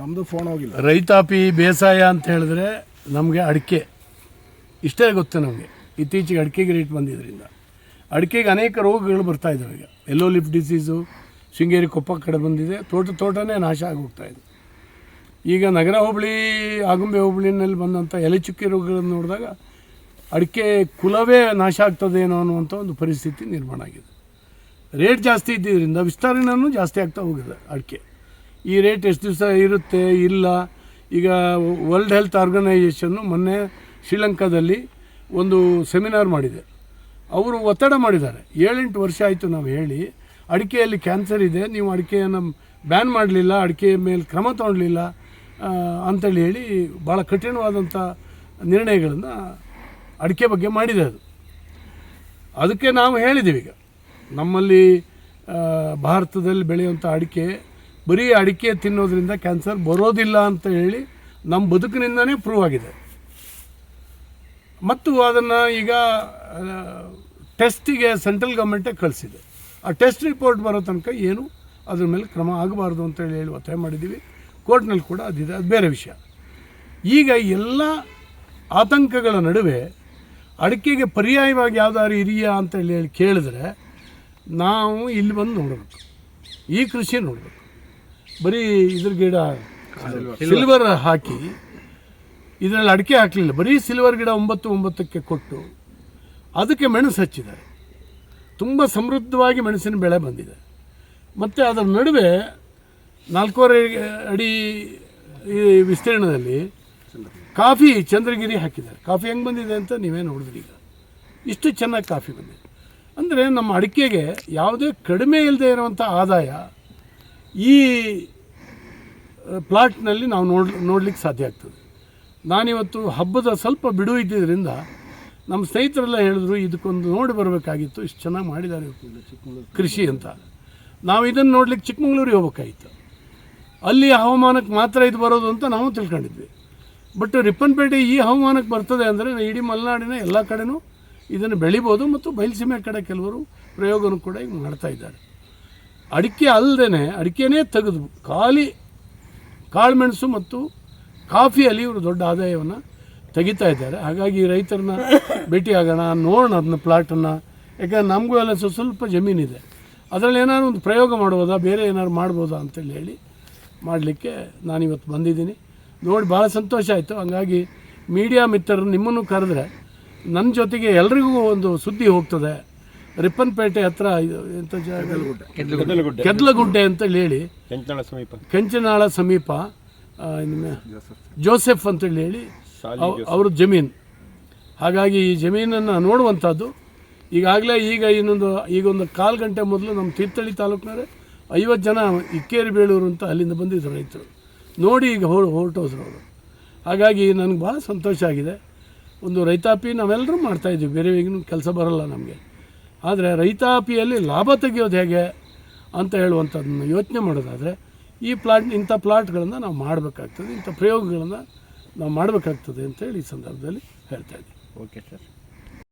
ತಮ್ಮದು ಫೋನ್ ಹೋಗಿಲ್ಲ. ರೈತಾಪಿ ಬೇಸಾಯ ಅಂತ ಹೇಳಿದ್ರೆ ನಮಗೆ ಅಡಿಕೆ. ಇಷ್ಟೇ ಗೊತ್ತು ನಮಗೆ. ಇತ್ತೀಚೆಗೆ ಅಡಿಕೆಗೆ ರೇಟ್ ಬಂದಿದ್ದರಿಂದ ಅಡಿಕೆಗೆ ಅನೇಕ ರೋಗಗಳು ಬರ್ತಾ ಇದ್ದಾವೆ ಈಗ. ಎಲ್ಲೋ ಲಿಫ್ ಡಿಸೀಸು ಶೃಂಗೇರಿ ಕೊಪ್ಪ ಕಡೆ ಬಂದಿದೆ. ತೋಟ, ತೋಟನೇ ನಾಶ ಆಗೋಗ್ತಾ ಇದೆ. ಈಗ ನಗರ ಹೋಬಳಿ, ಆಗುಂಬೆ ಹೋಬಳಿನಲ್ಲಿ ಬಂದಂಥ ಎಲೆ ಚುಕ್ಕಿ ರೋಗಗಳನ್ನು ನೋಡಿದಾಗ ಅಡಿಕೆ ಕುಲವೇ ನಾಶ ಆಗ್ತದೇನೋ ಅನ್ನುವಂಥ ಒಂದು ಪರಿಸ್ಥಿತಿ ನಿರ್ಮಾಣ ಆಗಿದೆ. ರೇಟ್ ಜಾಸ್ತಿ ಇದ್ದಿದ್ದರಿಂದ ವಿಸ್ತರಣೆಯೂ ಜಾಸ್ತಿ ಆಗ್ತಾ ಹೋಗಿದೆ ಅಡಿಕೆ. ಈ ರೇಟ್ ಎಷ್ಟು ದಿವಸ ಇರುತ್ತೆ? ಇಲ್ಲ. ಈಗ ವರ್ಲ್ಡ್ ಹೆಲ್ತ್ ಆರ್ಗನೈಜೇಷನ್ನು ಮೊನ್ನೆ ಶ್ರೀಲಂಕಾದಲ್ಲಿ ಒಂದು ಸೆಮಿನಾರ್ ಮಾಡಿದೆ. ಅವರು ಒತ್ತಡ ಮಾಡಿದ್ದಾರೆ. ಏಳೆಂಟು ವರ್ಷ ಆಯಿತು ನಾವು ಹೇಳಿ. ಅಡಿಕೆಯಲ್ಲಿ ಕ್ಯಾನ್ಸರ್ ಇದೆ. ನೀವು ಅಡಿಕೆಯನ್ನು ಬ್ಯಾನ್ ಮಾಡಲಿಲ್ಲ ಅಡಿಕೆ ಮೇಲೆ ಕ್ರಮ ತಗೊಳ್ಲಿಲ್ಲ ಆ, ಅಂತೇಳಿ ಹೇಳಿ ಭಾಳ ಕಠಿಣವಾದಂಥ ನಿರ್ಣಯಗಳನ್ನು ಅಡಿಕೆ ಬಗ್ಗೆ ಮಾಡಿದೆ ಅದು. ಅದಕ್ಕೆ ನಾವು ಹೇಳಿದ್ದೀವಿ ಈಗ. ನಮ್ಮಲ್ಲಿ ಭಾರತದಲ್ಲಿ ಬೆಳೆಯುವಂಥ ಅಡಿಕೆ ಬರೀ ಅಡಿಕೆ ತಿನ್ನೋದ್ರಿಂದ ಕ್ಯಾನ್ಸರ್ ಬರೋದಿಲ್ಲ ಅಂತ ಹೇಳಿ ನಮ್ಮ ಬದುಕಿನಿಂದನೇ ಪ್ರೂವ್ ಆಗಿದೆ. ಮತ್ತು ಅದನ್ನು ಈಗ ಟೆಸ್ಟಿಗೆ ಸೆಂಟ್ರಲ್ ಗೌರ್ಮೆಂಟೇ ಕಳಿಸಿದೆ. ಆ ಟೆಸ್ಟ್ ರಿಪೋರ್ಟ್ ಬರೋ ತನಕ ಏನು ಅದ್ರ ಮೇಲೆ ಕ್ರಮ ಆಗಬಾರ್ದು ಅಂತ ಹೇಳಿ ಒತ್ತಾಯ ಮಾಡಿದ್ದೀವಿ. ಕೋರ್ಟ್ನಲ್ಲಿ ಕೂಡ ಅದಿದೆ. ಅದು ಬೇರೆ ವಿಷಯ. ಈಗ ಎಲ್ಲ ಆತಂಕಗಳ ನಡುವೆ ಅಡಿಕೆಗೆ ಪರ್ಯಾಯವಾಗಿ ಯಾವ್ದಾದ್ರು ಇದೆಯಾ ಅಂತ ಹೇಳಿ ಹೇಳಿ ಕೇಳಿದ್ರೆ ನಾವು ಇಲ್ಲಿ ಬಂದು ನೋಡಬೇಕು. ಈ ಕೃಷಿ ನೋಡಬೇಕು. ಬರೀ ಇದ್ರ ಗಿಡ ಸಿಲ್ವರ್ ಹಾಕಿ ಇದರಲ್ಲಿ ಅಡಿಕೆ ಹಾಕಲಿಲ್ಲ. ಬರೀ ಸಿಲ್ವರ್ ಗಿಡ ಒಂಬತ್ತು ಒಂಬತ್ತಕ್ಕೆ ಕೊಟ್ಟು ಅದಕ್ಕೆ ಮೆಣಸು ಹಚ್ಚಿದ್ದಾರೆ. ತುಂಬ ಸಮೃದ್ಧವಾಗಿ ಮೆಣಸಿನ ಬೆಳೆ ಬಂದಿದೆ. ಮತ್ತು ಅದರ ನಡುವೆ ನಾಲ್ಕೂವರೆ ಅಡಿ ವಿಸ್ತೀರ್ಣದಲ್ಲಿ ಕಾಫಿ ಚಂದ್ರಗಿರಿ ಹಾಕಿದ್ದಾರೆ. ಕಾಫಿ ಹೆಂಗೆ ಬಂದಿದೆ ಅಂತ ನೀವೇ ನೋಡಿದ್ರಿ ಈಗ. ಇಷ್ಟು ಚೆನ್ನಾಗಿ ಕಾಫಿ ಬಂದಿದೆ. ಅಂದರೆ ನಮ್ಮ ಅಡಿಕೆಗೆ ಯಾವುದೇ ಕಡಿಮೆ ಇಲ್ಲದೆ ಇರುವಂಥ ಆದಾಯ ಈ ಪ್ಲಾಟ್ನಲ್ಲಿ ನಾವು ನೋಡ್ ನೋಡ್ಲಿಕ್ಕೆ ಸಾಧ್ಯ ಆಗ್ತದೆ. ನಾನಿವತ್ತು ಹಬ್ಬದ ಸ್ವಲ್ಪ ಬಿಡು ಇದ್ದಿದ್ದರಿಂದ ನಮ್ಮ ಸ್ನೇಹಿತರೆಲ್ಲ ಹೇಳಿದ್ರು ಇದಕ್ಕೊಂದು ನೋಡಿ ಬರಬೇಕಾಗಿತ್ತು ಇಷ್ಟು ಚೆನ್ನಾಗಿ ಮಾಡಿದ್ದಾರೆ ಕೃಷಿ ಅಂತ. ನಾವು ಇದನ್ನು ನೋಡ್ಲಿಕ್ಕೆ ಚಿಕ್ಕಮಗಳೂರಿಗೆ ಹೋಗ್ಬೇಕಾಗಿತ್ತು. ಅಲ್ಲಿ ಹವಾಮಾನಕ್ಕೆ ಮಾತ್ರ ಇದು ಬರೋದು ಅಂತ ನಾವು ತಿಳ್ಕೊಂಡಿದ್ವಿ. ಬಟ್ ರಿಪ್ಪನ್ಪೇಟೆ ಈ ಹವಾಮಾನಕ್ಕೆ ಬರ್ತದೆ ಅಂದರೆ ಇಡೀ ಮಲೆನಾಡಿನ ಎಲ್ಲ ಕಡೆಯೂ ಇದನ್ನು ಬೆಳಿಬೋದು ಮತ್ತು ಬಯಲುಸೀಮೆ ಕಡೆ ಕೆಲವರು ಪ್ರಯೋಗನೂ ಕೂಡ ಈಗ ಮಾಡ್ತಾ ಇದ್ದಾರೆ. ಅಡಿಕೆ ಅಲ್ಲದೇ ಅಡಿಕೆನೇ ತೆಗೆದು, ಖಾಲಿ ಕಾಳುಮೆಣಸು ಮತ್ತು ಕಾಫಿಯಲ್ಲಿ ಇವರು ದೊಡ್ಡ ಆದಾಯವನ್ನು ತೆಗಿತಾ ಇದ್ದಾರೆ. ಹಾಗಾಗಿ ರೈತರನ್ನ ಭೇಟಿಯಾಗೋಣ ನೋಡೋಣ ಅದನ್ನ ಪ್ಲಾಟನ್ನು ಯಾಕಂದ್ರೆ ನಮಗೂ ಎಲ್ಲ ಸ್ವಲ್ಪ ಸ್ವಲ್ಪ ಜಮೀನಿದೆ ಅದರಲ್ಲಿ ಏನಾದ್ರು ಒಂದು ಪ್ರಯೋಗ ಮಾಡ್ಬೋದಾ, ಬೇರೆ ಏನಾದ್ರು ಮಾಡ್ಬೋದಾ ಅಂತೇಳಿ ಹೇಳಿ ಮಾಡಲಿಕ್ಕೆ ನಾನಿವತ್ತು ಬಂದಿದ್ದೀನಿ. ನೋಡಿ, ಭಾಳ ಸಂತೋಷ ಆಯಿತು. ಹಂಗಾಗಿ ಮೀಡಿಯಾ ಮಿತ್ರರು ನಿಮ್ಮನ್ನು ಕರೆದ್ರೆ ನನ್ನ ಜೊತೆಗೆ ಎಲ್ರಿಗೂ ಒಂದು ಸುದ್ದಿ ಹೋಗ್ತದೆ. ರಿಪ್ಪನ್ಪೇಟೆ ಹತ್ರ ಇದು ಎಂಥ ಜಾಗ? ಕೆದ್ಲಗುಡ್ಡೆ ಅಂತೇಳಿ ಹೇಳಿ. ಕೆಂಚನಾಳ ಸಮೀಪ. ಕೆಂಚನಾಳ ಸಮೀಪ ಜೋಸೆಫ್ ಅಂತೇಳಿ ಹೇಳಿ ಅವ್- ಅವ್ರ ಜಮೀನು. ಹಾಗಾಗಿ ಈ ಜಮೀನನ್ನು ನೋಡುವಂಥದ್ದು. ಈಗಾಗಲೇ ಈಗ ಇನ್ನೊಂದು ಈಗ ಒಂದು ಕಾಲು ಗಂಟೆ ಮೊದಲು ನಮ್ಮ ತೀರ್ಥಹಳ್ಳಿ ತಾಲೂಕಿನವರೇ ಐವತ್ತು ಜನ ಇಕ್ಕೇರಿ ಬೇಳೂರು ಅಂತ ಅಲ್ಲಿಂದ ಬಂದಿದ್ದರು ರೈತರು. ನೋಡಿ ಈಗ ಹೊರ ಹೊರಟೋದ್ರು ಅವರು. ಹಾಗಾಗಿ ನನಗೆ ಭಾಳ ಸಂತೋಷ ಆಗಿದೆ. ಒಂದು ರೈತಾಪಿ ನಾವೆಲ್ಲರೂ ಮಾಡ್ತಾಯಿದ್ದೀವಿ ಬೇರೆ ಈಗಿನ ಕೆಲಸ ಬರಲ್ಲ ನಮಗೆ. ಆದರೆ ರೈತಾಪಿಯಲ್ಲಿ ಲಾಭ ತೆಗೆಯೋದು ಹೇಗೆ ಅಂತ ಹೇಳುವಂಥದ್ದನ್ನು ಯೋಚನೆ ಮಾಡೋದಾದರೆ ಈ ಪ್ಲಾಟ್, ಇಂಥ ಪ್ಲಾಟ್ಗಳನ್ನು ನಾವು ಮಾಡಬೇಕಾಗ್ತದೆ, ಇಂಥ ಪ್ರಯೋಗಗಳನ್ನು ನಾವು ಮಾಡಬೇಕಾಗ್ತದೆ ಅಂತೇಳಿ ಈ ಸಂದರ್ಭದಲ್ಲಿ ಹೇಳ್ತಾ ಇದ್ದೀನಿ. Okay sir.